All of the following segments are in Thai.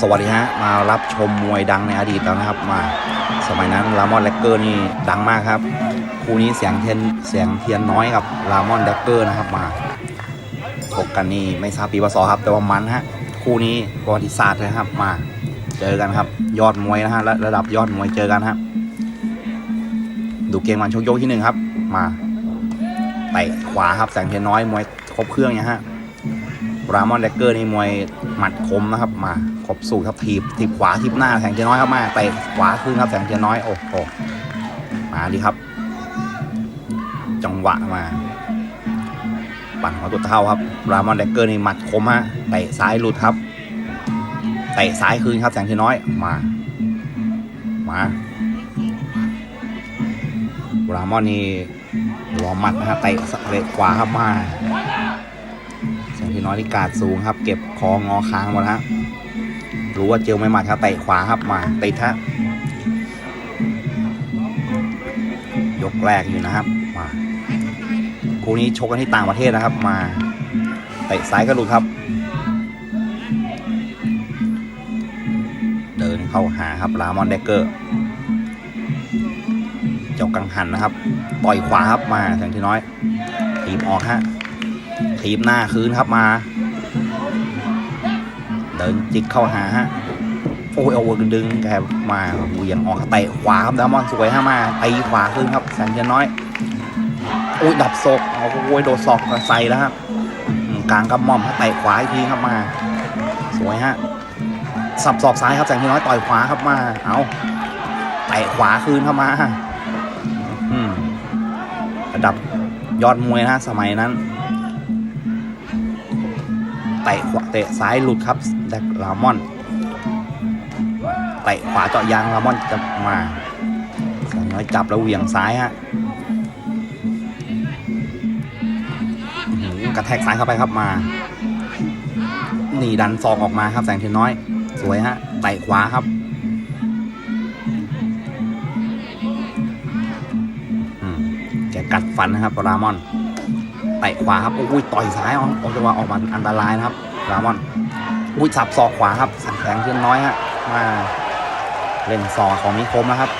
สวัสดีฮะ มารับชมมวยดังในอดีตแล้วนะครับ มา สมัยนั้นรามอนแลกเกอร์นี่ดังมากครับ คู่นี้เสียงเทียนเสียงเทียนน้อยกับรามอนแลกเกอร์นะครับมาถกกันนี่ไม่ทราบปีพศครับ แต่ว่ามันฮะ คู่นี้ประวัติศาสตร์เลยครับมา เจอกันครับ ยอดมวยนะฮะระระดับยอดมวยเจอกันฮะดูเกมมันชกยกที่หนึ่งครับ มาเตะขวาครับแสงเทียนน้อยมวยครบเครื่องเนี่ยฮะรามอนแลกเกอร์นี่มวยหมัดคมนะครับมา ครบสูตรครับทีบทีบขวาทีบหน้าแสงเทียนน้อยครับมาเตะขวาขึ้นครับแสงเทียนน้อยโอ้โหมาดีครับ จังหวะมา ปั่นหัวตัวเท่าครับรามอนแลกเกอร์นี่หมัดคมฮะเตะซ้ายหลุดครับเตะซ้ายคืนครับแสงเทียนน้อยมา มารามอนนี่รอหมัดนะครับเตะเตะขวาครับมาแสงที่น้อยที่กาดสูงครับ เก็บคองอค้างหมดฮะ รู้ว่าเจลไม่มัดครับเตะขวาครับมาติดฮะยกแรกอยู่นะครับ มาคู่นี้ชกกันที่ต่างประเทศนะครับ มาเตะซ้ายก็หลุดครับ เดินเข้าหาครับรามอนเดกเกอร์เจ้ากังหันนะครับ ต่อยขวาครับมาแสงที่น้อย ถีบออกฮะทีบหน้าคืนครับมา เดินจิกเข้าหาฮะโอ้ยเอาดึงแกมาเวี่ยงออกเตะขวาครับดามอนสวยฮะมาตีขวาขึ้นครับแสนเทียนน้อยโอ้ยดับศอกเอาโอ้ยโดดศอกใส่แล้วครับอืมกลางกำหม่อมเตะขวาอีกทีครับมา สวยฮะสับศอกซ้ายครับแสงเทียนน้อยต่อยขวาครับมาเอาเตะขวาคืนเข้ามาอืมระดับยอดมวยนะสมัยนั้นเตะขวาเตะซ้ายหลุดครับ แดกลามอนเตะขวาเจาะยางลามอนจะมาแสงน้อยจับแล้วเหวี่ยงซ้ายฮะหือกระแทกซ้ายเข้าไปครับมาหนีดันซองออกมาครับแสงเทียนน้อย สวยฮะเตะขวาครับอืมแกกัดฟันนะครับรามอนเตะขวาครับโอ้ยต่อยซ้ายออกออกจังหวะออกมาอันตรายนะครับรามอน อุ้ยสับศอกขวาครับสันแสงเทียนน้อยฮะมาเล่นศอกของมิคมนะครับ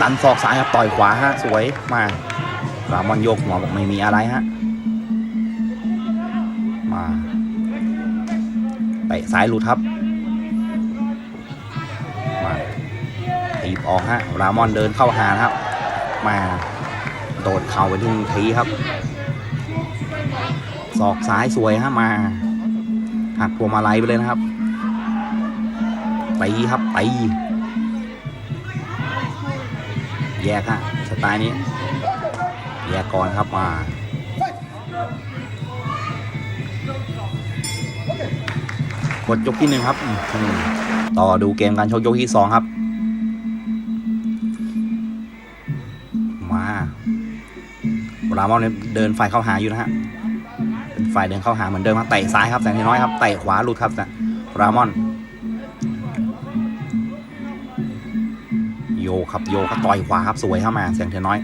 ดันศอกซ้ายครับต่อยขวาฮะสวยมารามอนโยกหัวบอกไม่มีอะไรฮะมาเตะซ้ายหลุดครับมาตีบออกฮะรามอนเดินเข้าหาครับ มาโดดเข่าไปที่งทีครับศอกซ้ายสวยฮะมา หักพวงมาลัยไปเลยนะครับตีครับตีแยกฮะสไตล์นี้ แยกก่อนครับมากดยกที่หนึ่งครับต่อดูเกมการชกยกที่สองครับ มารามอนเนี่ยเดินไฟเข้าหาอยู่นะฮะ ฝ่ายเดินเข้าหาเหมือนเดิมครับเตะซ้ายครับแสงเทียนน้อยครับเตะขวาหลุดครับนะรามอน โยครับโยก็ต่อยขวาครับสวยเข้ามาแสงเทียนน้อย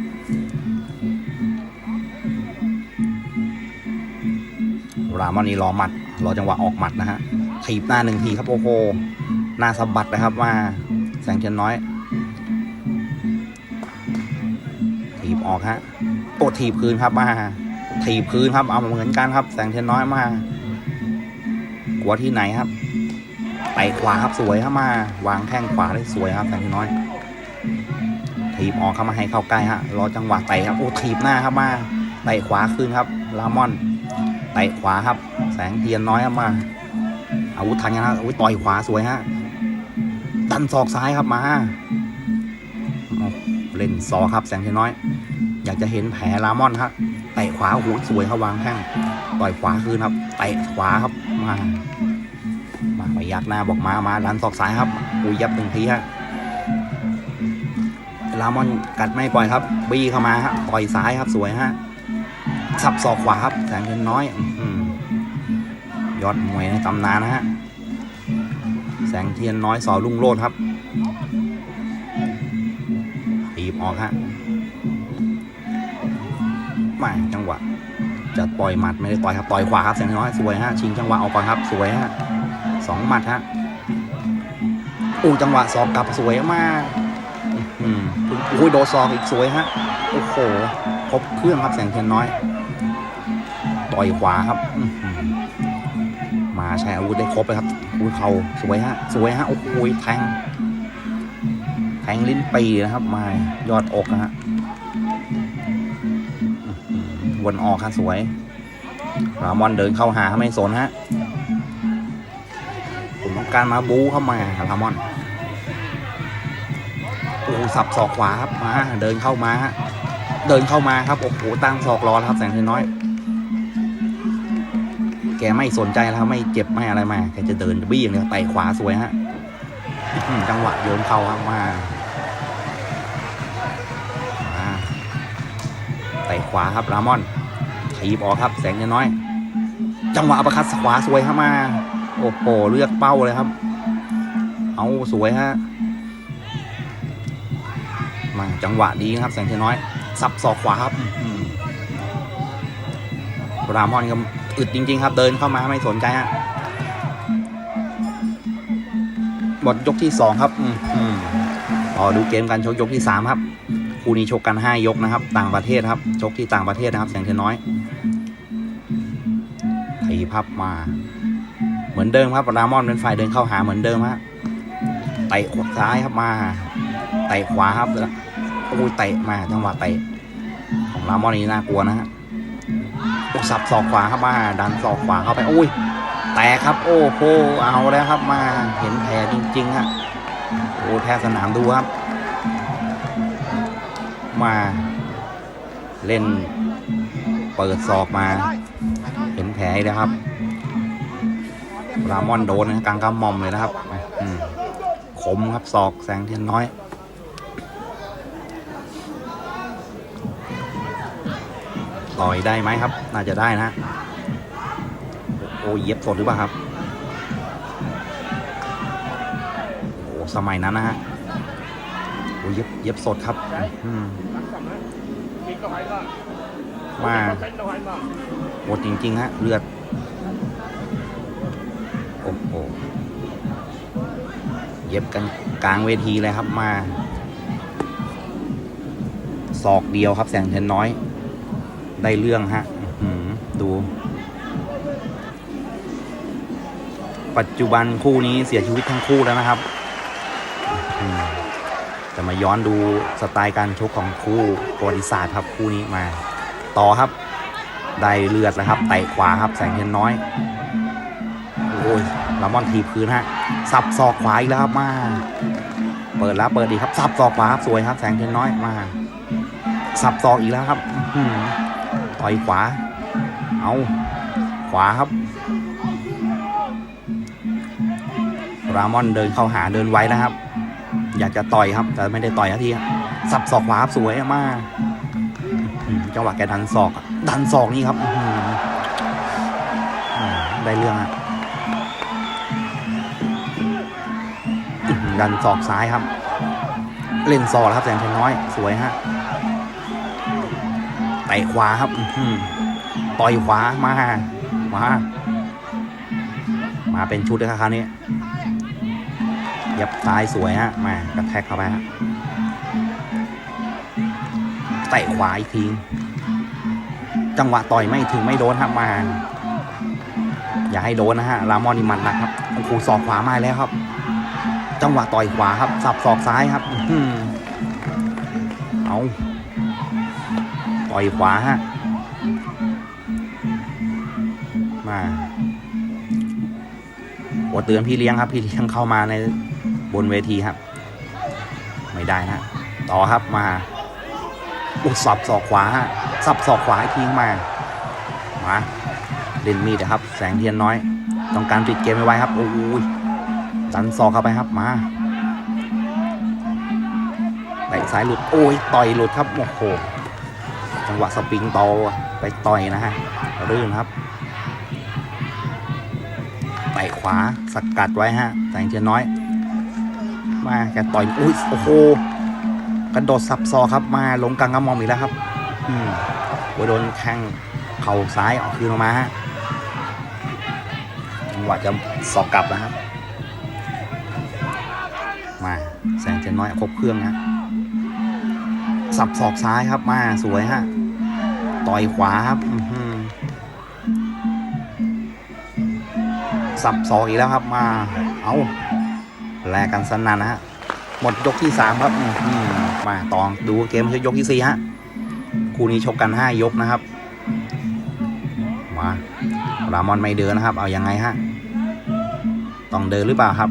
รามอนนี่รอหมัดรอจังหวะออกหมัดนะฮะถีบหน้าหนึ่งทีครับโอ้โหหน้าสะบัดนะครับมาแสงเทียนน้อยถีบออกฮะโอ้ถีบคืนครับมา ถีบพื้นครับ เอาเหมือนกันครับ แสงเทียนน้อยมากลัวที่ไหนครับไปขวาครับสวยครับมา วางแข้งขวาได้สวยครับแสงเทียนน้อย ถีบออกเข้ามาให้เข้าใกล้ฮะรอจังหวะเตะครับโอ้ถีบหน้าครับมาเตะขวาขึ้นครับลามอนเตะขวาครับ แสงเทียนน้อยครับมาอาวุธทันกันครับอาวุธต่อยขวาสวยฮะดันศอกซ้ายครับมาเอาเล่นศอกครับแสงเทียนน้อย อยากจะเห็นแผลลามอนครับ ตะขวาโอ้โหสวยเขาวางแข้งต่อยขวาคืนครับเตะขวาครับมามาไปยักหน้าบอกมามาดันศอกซ้ายครับอุยยับหนึ่งทีฮะลามอนกัดไม่ปล่อยครับ บี้เข้ามาฮะต่อยซ้ายครับสวยฮะสับศอกขวาครับแสงเทียนน้อยอื้อหือยอดมวยในตำนานนะฮะแสงเทียนน้อยสอลุ่งโลดครับตีบออกฮะ มาจังหวะจะปล่อยหมัดไม่ได้ต่อยครับต่อยขวาครับเสียงน้อยสวยฮะชิงจังหวะออกก่อนครับสวยฮะสองหมัดฮะอู้จังหวะสอกกลับสวยมากอืมโอ้ยโดนซอกอีกสวยฮะโอ้โหครบเครื่องครับแสงเทียนน้อย ต่อยขวาครับมาใช้อาวุธได้ครบเลยครับอุ้ยเข่าสวยฮะสวยฮะโอ้โหแทงแทงลิ้นปีนะครับมายอดอกนะฮะ วนออกฮะสวยรามอนเดินเข้าหาไม่สนฮะผมต้องการมาบูเข้ามาครับรามอนโอ้โหสับศอกขวาครับมาเดินเข้ามาฮะเดินเข้ามาครับโอ้โหตั้งศอกรอแล้วครับแสงเทน้อย แกไม่สนใจแล้วไม่เจ็บไม่อะไรมาแกจะเดินบี้อย่างเดียวไต่ขวาสวยฮะจังหวะโยนเข้าครับมามา ขวาครับรามอนถีบออกครับแสงเทนน้อย จังหวะอัปคัดขวาสวยครับมา โอ้โหเลือกเป้าเลยครับ เอาสวยฮะมาจังหวะดีครับ แสงเทน้อยสับศอกขวาครับรามอนก็อึดจริง ๆ ครับ เดินเข้ามาไม่สนใจฮะหมดยกที่สองครับ อืมอืมต่อดูเกมกันชกยกที่สามครับ คู่นี้ชกกันห้ายกนะครับ ต่างประเทศครับ ชกที่ต่างประเทศนะครับ แสงเทียนน้อยถีพับมา เหมือนเดิมครับรามอนเป็นฝ่ายเดินเข้าหาเหมือนเดิมฮะเตะขวาซ้ายครับมาเตะขวาครับโอ้ยเตะมาจังหวะเตะของรามอนนี่น่ากลัวนะฮะโอ้สับศอกขวาครับมา ดันศอกขวาเข้าไปโอ้ยแตกครับ โอ้โหเอาแล้วครับมาเห็นแผลจริงๆฮะโอ้แพ้สนามดูครับ มา เล่น เปิดศอกมา เห็นแผลเลยครับ รามอนโดนนกลางกำมอมเลยนะครับอืมคมครับศอกแสงเทียนน้อยต่อยได้ไหมครับ น่าจะได้นะ โอ้เย็บสดหรือเปล่าครับ โอ้สมัยนั้นนะฮะ โอ้เย็บเย็บสดครับอืมมาหมดจริงๆฮะเลือดโอ้โหเย็บกันกลางเวทีเลยครับมาศอกเดียวครับแสงเทนน้อย ได้เรื่องฮะดู ปัจจุบันคู่นี้เสียชีวิตทั้งคู่แล้วนะครับ จะมาย้อนดูสไตล์การชกของคู่ประวัติศาสตร์ครับคู่นี้มา ต่อครับ ได้เลือดแล้วครับไต่ขวาครับแสงเทียนน้อยโอ้ยลามอนทีพื้นฮะสับศอกขวาอีกแล้วครับมา เปิดแล้วเปิดดีครับสับศอกขวาครับสวยครับ แสงเทียนน้อยมาสับศอกอีกแล้วครับต่อยขวา เอาขวาครับ รามอนเดินเข้าหาเดินไว้นะครับ อยากจะต่อยครับ แต่ไม่ได้ต่อยทีครับสับศอกขวาสวยมากจังหวะแกดันศอกดันศอกนี่ครับได้เรื่องอะดันศอกซ้ายครับ เล่นซอกครับแสงเทนน้อย สวยฮะเตะขวาครับต่อยขวามามามาเป็นชุดเลยครับคราวนี้ ย็บซ้ายสวยฮะมากระแทกเข้าไปฮะเตะขวาอีกทีจังหวะต่อยไม่ถึงไม่โดนครับมา อย่าให้โดนนะฮะรามอนนี่มันหนักครับโอ้โหศอกขวามาแล้วครับ จังหวะต่อยขวาครับ สับศอกซ้ายครับอเอาต่อยขวาฮะมาโอเตือนพี่เลี้ยงครับ พี่เลี้ยงเข้ามาใน บนเวทีครับ ไม่ได้นะ ต่อครับมาอุยสับศอกขวาสับศอกขวาอีกทีมามาเล่นมีดนะครับ แสงเทียนน้อย ต้องการปิดเกมไว้ครับโอ้ยดันศอกเข้าไปครับมาเตะซ้ายหลุดโอ้ยต่อยหลุดครับโอ้โหจังหวะสปริงโตไปต่อยนะฮะรื่นครับเตะขวาสกกัดไว้ฮะแสงเทียนน้อย มาแกต่อยอุ้ยโอ้โหกระโดดสับซอครับมาลงกลางกระมอมอีกแล้วครับอืมโอ้ยโดนแข้งเข่าซ้ายออกคืนออกมาฮะจังหวะจะสอกกลับนะครับนน้อยครบเครื่องฮะสับศอกซ้ายครับมาสวยฮะต่อยขวาครับสับศอกอีกแล้วครับมาเอา แลกกันสนั่นนะฮะ หมดยกที่สามครับมาตองดูเกมยกที่สี่ฮะ คู่นี้ชกกันห้ายกนะครับ มารามอนไม่เดินนะครับ เอายังไงฮะ ต้องเดินหรือเปล่าครับ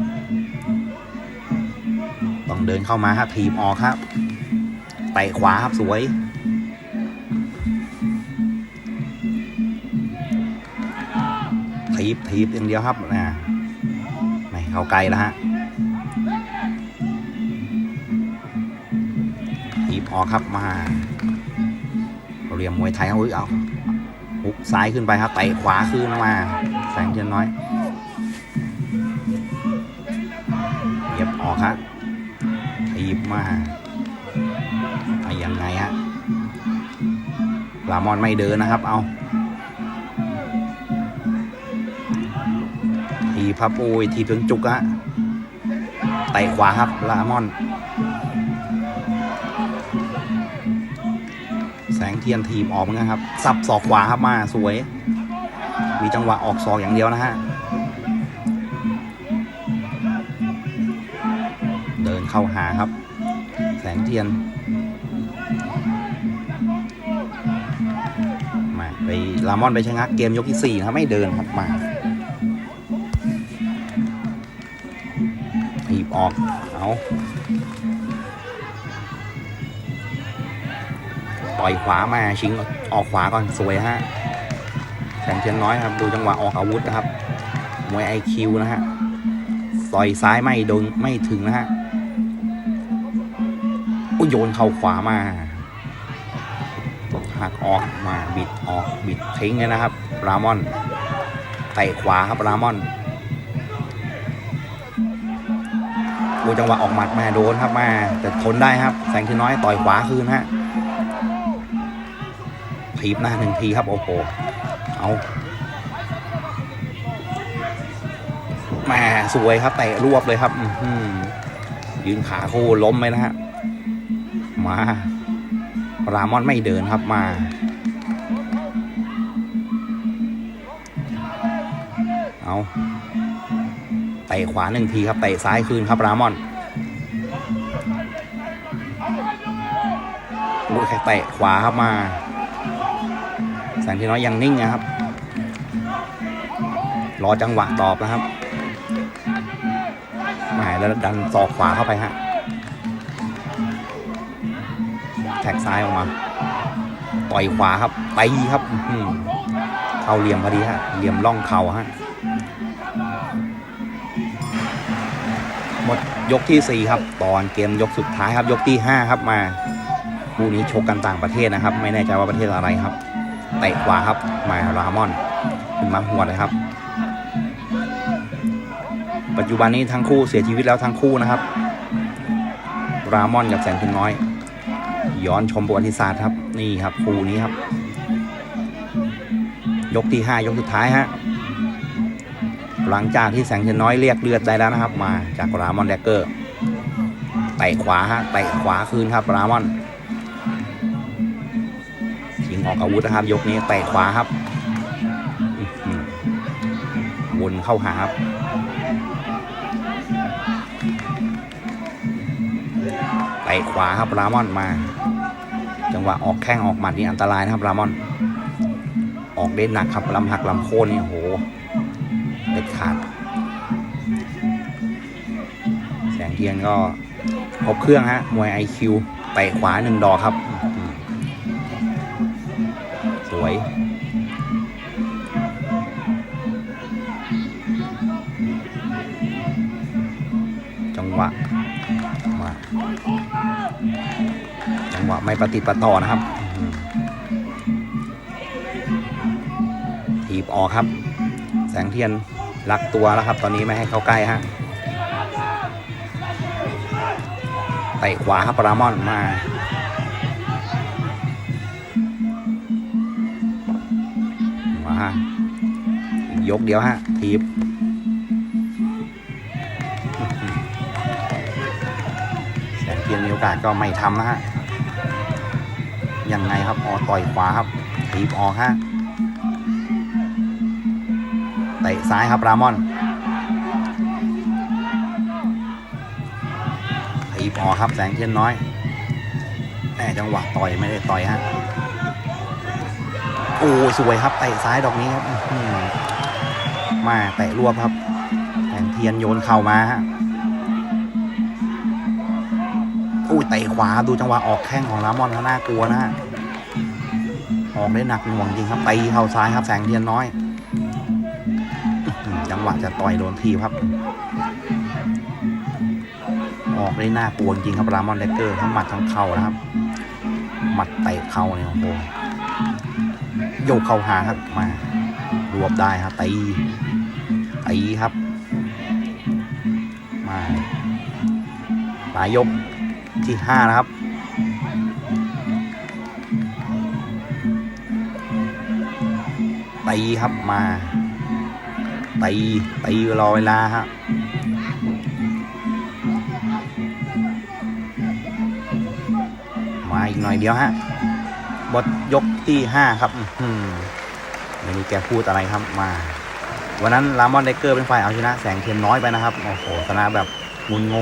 ต้องเดินเข้ามาครับถีบออกครับเตะขวาครับสวยถีบถีบอย่างเดียวครับนะไม่เข้าไกลแล้วฮะ ออกครับมาเรียมมวยไทยเขาอุ้ยเอาฮุกซ้ายขึ้นไปครับเตะขวาขึ้นมาแสงเทียนน้อยเหยียบออกฮะถีบมาไอ้ยังไงฮะลามอนไม่เดินนะครับ เอาทีพับโอ้ยทีถึงจุกฮะไต่ขวาครับลามอน แสงเทียนทีมออกเหมือนกันครับ สับศอกขวาครับมาสวย มีจังหวะออกศอกอย่างเดียวนะฮะ เดินเข้าหาครับ แสงเทียน มาไปลามอนไปชะงักเกมยกที่สี่นะครับไม่เดินครับมาถีบออก เอา ต่อยขวามาชิงออกขวาก่อนสวยฮะแสงเทียนน้อยครับดูจังหวะออกอาวุธนะครับมวยไอคิวนะฮะต่อยซ้ายไม่โดนไม่ถึงนะฮะอุ้โยนเข่าขวามาหักออกมาบิดออกบิดทิ้งเลยนะครับรามอนเตะขวาครับรามอนดูจังหวะออกหมัดมาโดนครับมาแต่ทนได้ครับ แสงเที่น้อยต่อยขวาคืนฮะ ถีบหน้าหนึ่งทีครับโอ้โหเอาแหมสวยครับเตะรวบเลยครับยืนขาคู่ล้มไหมนะฮะมารามอนไม่เดินครับมาเอาเตะขวาหนึ่งทีครับเตะซ้ายคืนครับรามอนลูกแค่เตะขวาครับมา แสงที่น้อยยังนิ่งนะครับ รอจังหวะตอบนะครับหมายแล้วดันศอกขวาเข้าไปฮะแท็กซ้ายออกมา ต่อยขวาครับตีครับเข้าเหลี่ยมพอดีฮะเหลี่ยมล่องเข่าฮะหมดยกที่ 4 ครับ ตอนเกมยกสุดท้ายครับ ยกที่ 5 ครับมาคู่นี้ชกกันต่างประเทศนะครับ ไม่แน่ใจว่าประเทศอะไรครับ เตะขวาครับมารามอนขึ้นมาหัวเลยครับ ปัจจุบันนี้ทั้งคู่เสียชีวิตแล้วทั้งคู่นะครับ รามอนกับแสงเทียนน้อย ย้อนชมประวัติศาสตร์ครับนี่ครับคู่นี้ครับ ยกที่ห้ายกสุดท้ายฮะหลังจากที่แสงเทียนน้อยเรียกเลือดได้แล้วนะครับ มาจากรามอนแดกเกอร์เตะขวาฮะเตะขวาคืนครับรามอน ออกอาวุธนะครับ ยกนี้เตะขวาครับวนเข้าหาครับเตะขวาครับรามอนมา จังหวะออกแข้งออกหมัดนี่อันตรายนะครับรามอน ออกเด่นหนักครับลำหักลำโค่นนี่โหเด็ดขาด แสงเทียนก็ครบเครื่องฮะมวยไอคิวเตะขวาหนึ่งดอกครับ งหวะมาจังหวะไม่ประติประต่อนะครับถีบออกครับ แสงเทียนลักตัวแล้วครับ ตอนนี้ไม่ให้เข้าใกล้ฮะเตะขวาครับปรามอนมามา ยกเดียวฮะถีบ ทียนมีโอกาสก็ไม่ทำนะฮะยังไงครับออต่อยขวาครับถีบออกฮะเตะซ้ายครับรามอนถีบออกครับแสงเทียนน้อยแหมจังหวะต่อยไม่ได้ต่อยฮะโอ้สวยครับเตะซ้ายดอกนี้ครับมาเตะรวบครับแสงเทียนโยนเข่ามาฮะ อุ้ยเตะขวาดูจังหวะออกแข้งของลามอนเขาน่ากลัวนะฮะออกได้หนักหน่วงจริงครับตีเข่าซ้ายครับแสงเทียนน้อย จังหวะจะต่อยโดนทีครับ ออกได้น่ากลัวจริงครับรามอนเดกเกอร์ทั้งหมัดทั้งเข่านะครับ หมัดเตะเข่าเนี่ยโอ้โหโยกเข่าหาครับมารวบได้ครับตีตีครับ มาปลายยก ที่ห้านะครับ ตีครับมา ตีตีรอเวลาฮะมาอีกหน่อยเดียวฮะ บทยกที่ห้าครับอื้อหือไม่รู้แกพูดอะไรครับมา วันนั้นลามอนเดเกอร์เป็นฝ่ายเอาชนะแสงเทียนน้อยไปนะครับ โอ้โหชนะแบบงุนงง